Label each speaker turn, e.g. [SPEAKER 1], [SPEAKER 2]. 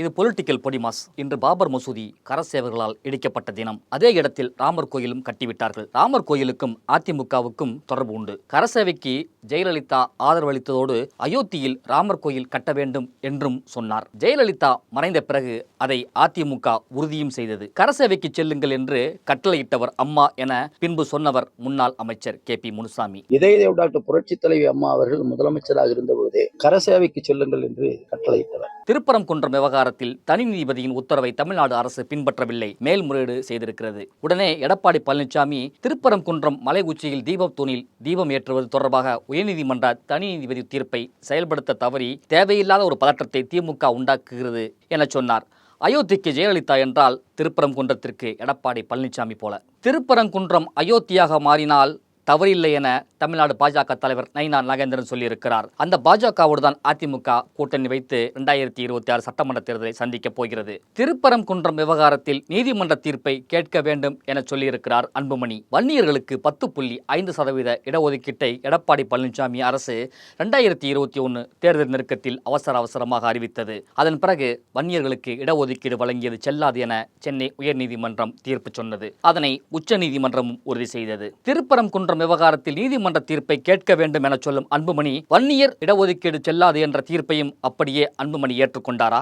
[SPEAKER 1] இது பொலிட்டிக்கல் பொடிமாஸ். இன்று பாபர் மசூதி கரசேவர்களால் இடிக்கப்பட்ட தினம். அதே இடத்தில் ராமர் கோயிலும் கட்டிவிட்டார்கள். ராமர் கோயிலுக்கும் அதிமுகவுக்கும் தொடர்பு உண்டு. கரசேவைக்கு ஜெயலலிதா ஆதரவளித்ததோடு அயோத்தியில் ராமர் கோயில் கட்ட வேண்டும் என்றும் சொன்னார். ஜெயலலிதா மறைந்த பிறகு அதை அதிமுக உறுதியும் செய்தது. கரசேவைக்கு செல்லுங்கள் என்று கட்டளையிட்டவர் அம்மா என பின்பு சொன்னவர் முன்னாள் அமைச்சர் கே பி முனுசாமி.
[SPEAKER 2] இதயதேவ் டாக்டர் புரட்சி தலைவி அம்மா அவர்கள் முதலமைச்சராக இருந்தபோதே கரசேவைக்கு செல்லுங்கள் என்று கட்டளையிட்டவர்.
[SPEAKER 1] திருப்பரங்குன்றம் விவகாரத்தில் தனி நீதிபதியின் உத்தரவை தமிழ்நாடு அரசு பின்பற்றவில்லை மேல்முறையீடு செய்திருக்கிறது. உடனே எடப்பாடி பழனிசாமி திருப்பரங்குன்றம் மலை உச்சியில் தீபம் தூணில் தீபம் ஏற்றுவது தொடர்பாக உயர்நீதிமன்ற தனி நீதிபதி தீர்ப்பை செயல்படுத்த தவறி தேவையில்லாத ஒரு பதற்றத்தை திமுக உண்டாக்குகிறது என சொன்னார். அயோத்திக்கு ஜெயலலிதா என்றால் திருப்பரங்குன்றத்திற்கு எடப்பாடி பழனிசாமி போல. திருப்பரங்குன்றம் அயோத்தியாக மாறினால் தவறில்லை என தமிழ்நாடு பாஜக தலைவர் நயினா நாகேந்திரன் சொல்லியிருக்கிறார். அந்த பாஜகவோடு தான் அதிமுக கூட்டணி வைத்து இரண்டாயிரத்தி இருபத்தி ஆறு சட்டமன்ற தேர்தலை சந்திக்கப் போகிறது. திருப்பரங்குன்றம் விவகாரத்தில் நீதிமன்ற தீர்ப்பை கேட்க வேண்டும் என சொல்லியிருக்கிறார் அன்புமணி. வன்னியர்களுக்கு பத்து புள்ளி ஐந்து சதவீத இடஒதுக்கீட்டை எடப்பாடி பழனிசாமி அரசு இரண்டாயிரத்தி இருபத்தி ஒன்று தேர்தல் நெருக்கத்தில் அவசர அவசரமாக அறிவித்தது. அதன் பிறகு வன்னியர்களுக்கு இடஒதுக்கீடு வழங்கியது செல்லாது என சென்னை உயர்நீதிமன்றம் தீர்ப்பு சொன்னது. அதனை உச்சநீதிமன்றமும் உறுதி செய்தது. திருப்பரங்குன்றம் விவகாரத்தில் நீதிமன்ற தீர்ப்பை கேட்க வேண்டும் என சொல்லும் அன்புமணி வன்னியர் இடஒதுக்கீடு செல்லாது என்ற தீர்ப்பையும் அப்படியே அன்புமணி ஏற்றுக்கொண்டாரா?